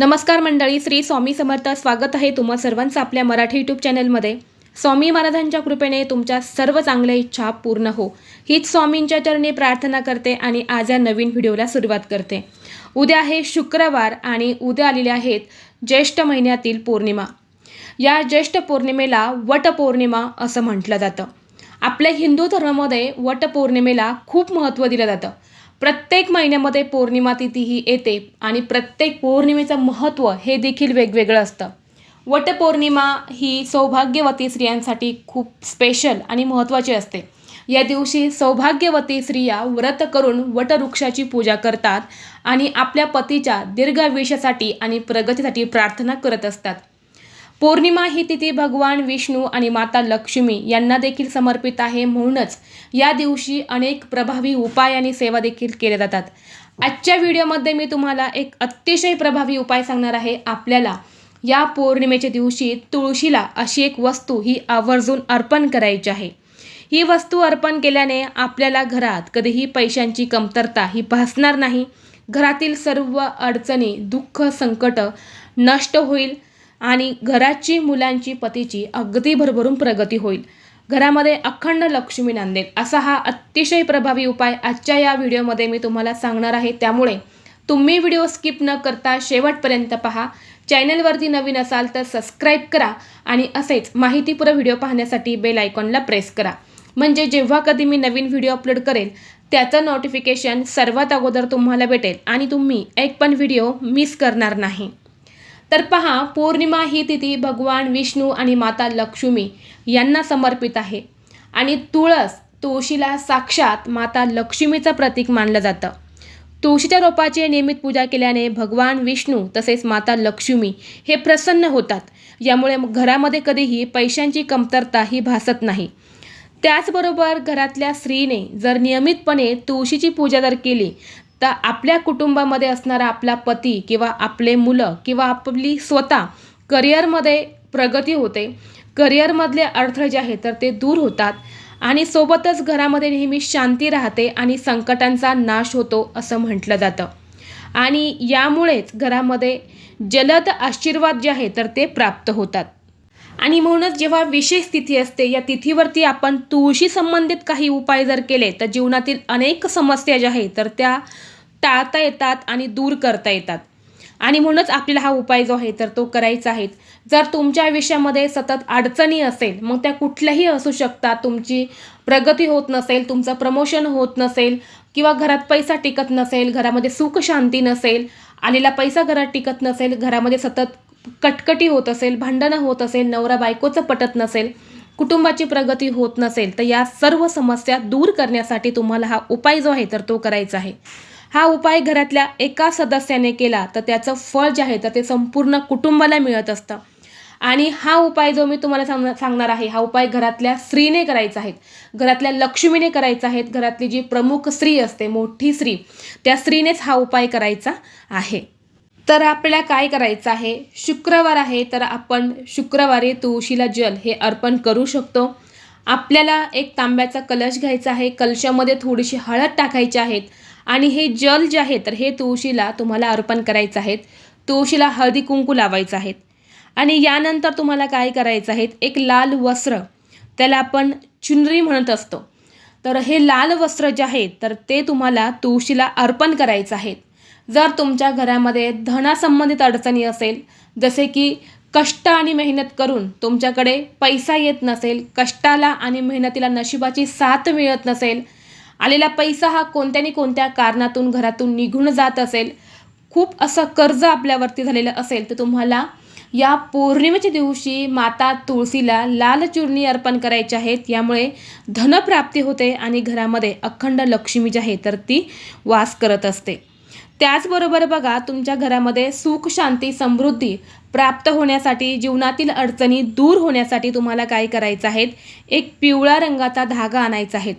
नमस्कार मंडळी श्री स्वामी समर्थ स्वागत आहे तुम्हा सर्वांचं आपल्या मराठी यूट्यूब चॅनलमध्ये स्वामी महाराजांच्या कृपेने तुमच्या सर्व चांगल्या इच्छा पूर्ण हो. हीच स्वामींच्या चरणी प्रार्थना करते आणि आज या नवीन व्हिडिओला सुरुवात करते. उद्या आहे शुक्रवार आणि उद्या आलेल्या आहेत ज्येष्ठ महिन्यातील पौर्णिमा. या ज्येष्ठ पौर्णिमेला वटपौर्णिमा असं म्हटलं जातं. आपल्या हिंदू धर्मामध्ये वटपौर्णिमेला खूप महत्त्व दिलं जातं. प्रत्येक महिन्यामध्ये पौर्णिमा तिथी ही येते आणि प्रत्येक पौर्णिमेचं महत्त्व हे देखील वेगवेगळं असतं. वटपौर्णिमा ही सौभाग्यवती स्त्रियांसाठी खूप स्पेशल आणि महत्त्वाची असते. या दिवशी सौभाग्यवती स्त्रिया व्रत करून वटवृक्षाची पूजा करतात आणि आपल्या पतीच्या दीर्घायुष्यासाठी आणि प्रगतीसाठी प्रार्थना करत असतात. पौर्णिमा ही तिथी भगवान विष्णू आणि माता लक्ष्मी यांना देखील समर्पित आहे म्हणूनच या दिवशी अनेक प्रभावी उपाय आणि सेवा देखील केल्या जातात. आजच्या व्हिडिओमध्ये मी तुम्हाला एक अतिशय प्रभावी उपाय सांगणार आहे. आपल्याला या पौर्णिमेच्या दिवशी तुळशीला अशी एक वस्तू ही आवर्जून अर्पण करायची आहे. ही वस्तू अर्पण केल्याने आपल्याला घरात कधीही पैशांची कमतरता ही भासणार नाही. घरातील सर्व अडचणी दुःख संकट नष्ट होईल. आणि घराची मुलांची पतीची अगदी भरभरून प्रगती होईल. घरामध्ये अखंड लक्ष्मी नांदेल असा हा अतिशय प्रभावी उपाय आजच्या या व्हिडिओमध्ये मी तुम्हाला सांगणार आहे. त्यामुळे तुम्ही व्हिडिओ स्किप न करता शेवटपर्यंत पहा. चॅनलवरती नवीन असाल तर सबस्क्राईब करा आणि असेच माहितीपूर्ण व्हिडिओ पाहण्यासाठी बेल आयकॉनला प्रेस करा. म्हणजे जेव्हा कधी मी नवीन व्हिडिओ अपलोड करेल त्याचं नोटिफिकेशन सर्वात अगोदर तुम्हाला भेटेल आणि तुम्ही एक पण व्हिडिओ मिस करणार नाही. तर पहा पौर्णिमा ही तिथी भगवान विष्णू आणि माता लक्ष्मी यांना समर्पित आहे. आणि तुळस तुळशीला साक्षात माता लक्ष्मीचं प्रतीक मानलं जातं. तुळशीच्या रोपाची नियमित पूजा केल्याने भगवान विष्णू तसेच माता लक्ष्मी हे प्रसन्न होतात. यामुळे घरामध्ये कधीही पैशांची कमतरता ही भासत नाही. त्याचबरोबर घरातल्या स्त्रीने जर नियमितपणे तुळशीची पूजा जर केली तर आपल्या कुटुंबामध्ये असणारा आपला पती किंवा आपले मुलं किंवा आपली स्वतः करिअरमध्ये प्रगती होते. करिअरमधले अडथळे जे आहेत तर ते दूर होतात. आणि सोबतच घरामध्ये नेहमी शांती राहते आणि संकटांचा नाश होतो असं म्हटलं जातं. आणि यामुळेच घरामध्ये जलद आशीर्वाद जे आहे तर ते प्राप्त होतात. आणि म्हणूनच जेव्हा विशेष तिथी असते या तिथीवरती आपण तुळशी संबंधित काही उपाय जर केले तर जीवनातील अनेक समस्या ज्या आहेत तर त्या टाळता येतात आणि दूर करता येतात. आणि म्हणूनच आपल्याला हा उपाय जो आहे तर तो करायचा आहे. जर तुमच्या आयुष्यामध्ये सतत अडचणी असेल मग त्या कुठल्याही असू शकतात. तुमची प्रगती होत नसेल तुमचं प्रमोशन होत नसेल किंवा घरात पैसा टिकत नसेल घरामध्ये सुख शांती नसेल आलेला पैसा घरात टिकत नसेल घरामध्ये सतत कटकटी होत असेल भांडणं होत असेल नवरा बायकोचं पटत नसेल कुटुंबाची प्रगती होत नसेल तर या सर्व समस्या दूर करण्यासाठी तुम्हाला हा उपाय जो आहे तर तो करायचा आहे. हा उपाय घरातल्या एका सदस्याने केला तर त्याचं फळ जे आहे तर ते संपूर्ण कुटुंबाला मिळत असतं. आणि हा उपाय जो मी तुम्हाला सांग सांगणार आहे हा उपाय घरातल्या स्त्रीने करायचा आहे. घरातल्या लक्ष्मीने करायचा आहे. घरातली जी प्रमुख स्त्री असते मोठी स्त्री त्या स्त्रीनेच हा उपाय करायचा आहे. तर आपल्याला काय करायचं आहे? शुक्रवार आहे तर आपण शुक्रवारी तुळशीला जल हे अर्पण करू शकतो. आपल्याला एक तांब्याचा कलश घ्यायचा आहे. कलशामध्ये थोडीशी हळद टाकायची आहेत. आणि हे जल जे आहे तर हे तुळशीला तुम्हाला अर्पण करायचं आहे. तुळशीला हळदी कुंकू लावायचं आहेत आणि यानंतर तुम्हाला काय करायचं आहे? एक लाल वस्त्र. त्याला आपण चुनरी म्हणत असतो. तर हे लाल वस्त्र जे आहे तर ते तुम्हाला तुळशीला अर्पण करायचं आहे. जर तुमच्या घरामध्ये धनासंबंधित अडचणी असेल जसे की कष्ट आणि मेहनत करून तुमच्याकडे पैसा येत नसेल कष्टाला आणि मेहनतीला नशिबाची साथ मिळत नसेल आलेला पैसा हा कोणत्या कोणत्या कारणातून घरातून निघून जात असेल खूप असं कर्ज आपल्यावरती झालेलं असेल तर तुम्हाला या पौर्णिमेच्या दिवशी माता तुळशीला लाल चूर्णी अर्पण करायचे आहेत. यामुळे धनप्राप्ती होते आणि घरामध्ये अखंड लक्ष्मी जी आहे तर ती वास करत असते. त्याचबरोबर बघा तुमच्या घरामध्ये सुख शांती समृद्धी प्राप्त होण्यासाठी जीवनातील अडचणी दूर होण्यासाठी तुम्हाला काय करायचं आहे एक पिवळ्या रंगाचा धागा आणायचा आहे.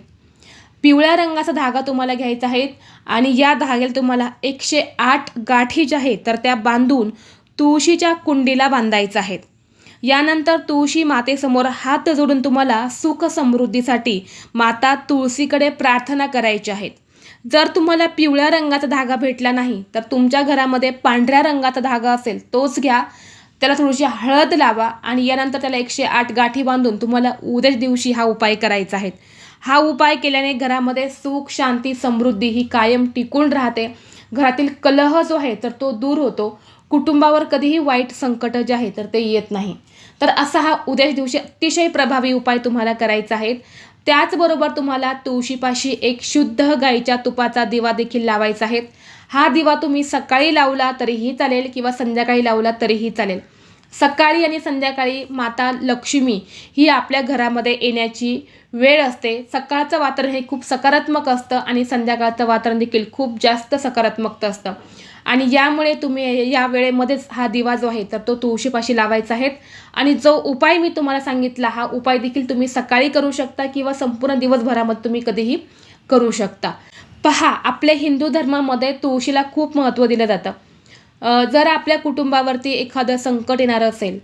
पिवळ्या रंगाचा धागा तुम्हाला घ्यायचा आहे आणि या धाग्याला तुम्हाला एकशे आठ गाठी ज्या आहेत तर त्या बांधून तुळशीच्या कुंडीला बांधायचं आहेत यानंतर तुळशी मातेसमोर हात जोडून तुम्हाला सुख समृद्धीसाठी माता तुळशीकडे प्रार्थना करायची आहेत जर तुम्हाला पिवळ्या रंगाचा धागा भेटला नाही तर तुमच्या घरामध्ये पांढऱ्या रंगाचा धागा असेल तोच घ्या. त्याला थोडीशी हळद लावा आणि यानंतर त्याला एकशे आठ गाठी बांधून तुम्हाला उद्याच दिवशी हा उपाय करायचा आहे. हा उपाय केल्याने घरामध्ये सुख शांती समृद्धी ही कायम टिकून राहते. घरातील कलह जो आहे तर तो दूर होतो. कुटुंबावर कधीही वाईट संकट जे आहे तर ते येत नाही. तर असा हा उद्याच दिवशी अतिशय प्रभावी उपाय तुम्हाला करायचा आहे. त्याचबरोबर तुम्हाला तुळशीपाशी एक शुद्ध गाईच्या तुपाचा दिवा देखील लावायचा आहे. हा दिवा तुम्ही सकाळी लावला तरीही चालेल किंवा संध्याकाळी लावला तरीही चालेल. सकाळी आणि संध्याकाळी माता लक्ष्मी ही आपल्या घरामध्ये येण्याची वेळ असते. सकाळचं वातावरण हे खूप सकारात्मक असतं आणि संध्याकाळचं वातावरण देखील खूप जास्त सकारात्मक असतं. आणि यामुळे तुम्ही या वेळेमध्येच हा दिवा जो आहे तर तो तुळशीपाशी लावायचा आहे. आणि जो उपाय मी तुम्हाला सांगितला हा उपाय देखील तुम्ही सकाळी करू शकता किंवा संपूर्ण दिवसभरामध्ये तुम्ही कधीही करू शकता. पहा आपल्या हिंदू धर्मामध्ये तुळशीला खूप महत्त्व दिलं जातं. जर आपल्या कुटुंबावरती एखादं संकट येणारं असेल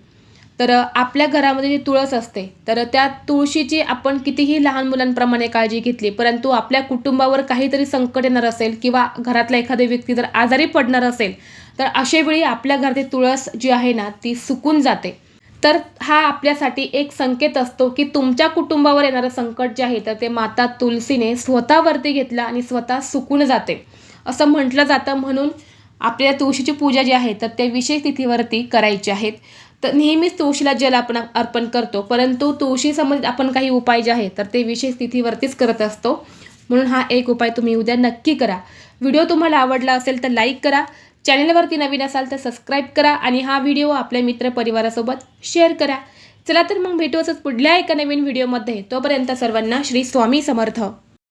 तर आपल्या घरामध्ये जी तुळस असते तर त्या तुळशीची आपण कितीही लहान मुलांप्रमाणे काळजी घेतली परंतु आपल्या कुटुंबावर काहीतरी संकट येणार असेल किंवा घरातला एखादी व्यक्ती जर आजारी पडणार असेल तर अशावेळी आपल्या घरातील तुळस जी आहे ना ती सुकून जाते. तर हा आपल्यासाठी एक संकेत असतो की तुमच्या कुटुंबावर येणारं संकट जे आहे तर ते माता तुलसीने स्वतःवरती घेतलं आणि स्वतः सुकून जाते. असं म्हटलं जातं म्हणून आपल्या तुळशीची पूजा जी आहे तर ते विशेष तिथीवरती करायची आहेत. तर नेहमीच तुळशीला जल आपण अर्पण करतो परंतु तुळशी संबंधित आपण काही उपाय जे आहे तर ते विशेष तिथीवरतीच करत असतो. म्हणून हा एक उपाय तुम्ही उद्या नक्की करा. व्हिडिओ तुम्हाला आवडला असेल तर लाईक करा. चॅनलवरती नवीन असाल तर सबस्क्राईब करा आणि हा व्हिडिओ आपल्या मित्रपरिवारासोबत शेअर करा. चला तर मग भेटू असंच पुढल्या एका नवीन व्हिडिओमध्ये. तोपर्यंत सर्वांना श्री स्वामी समर्थ.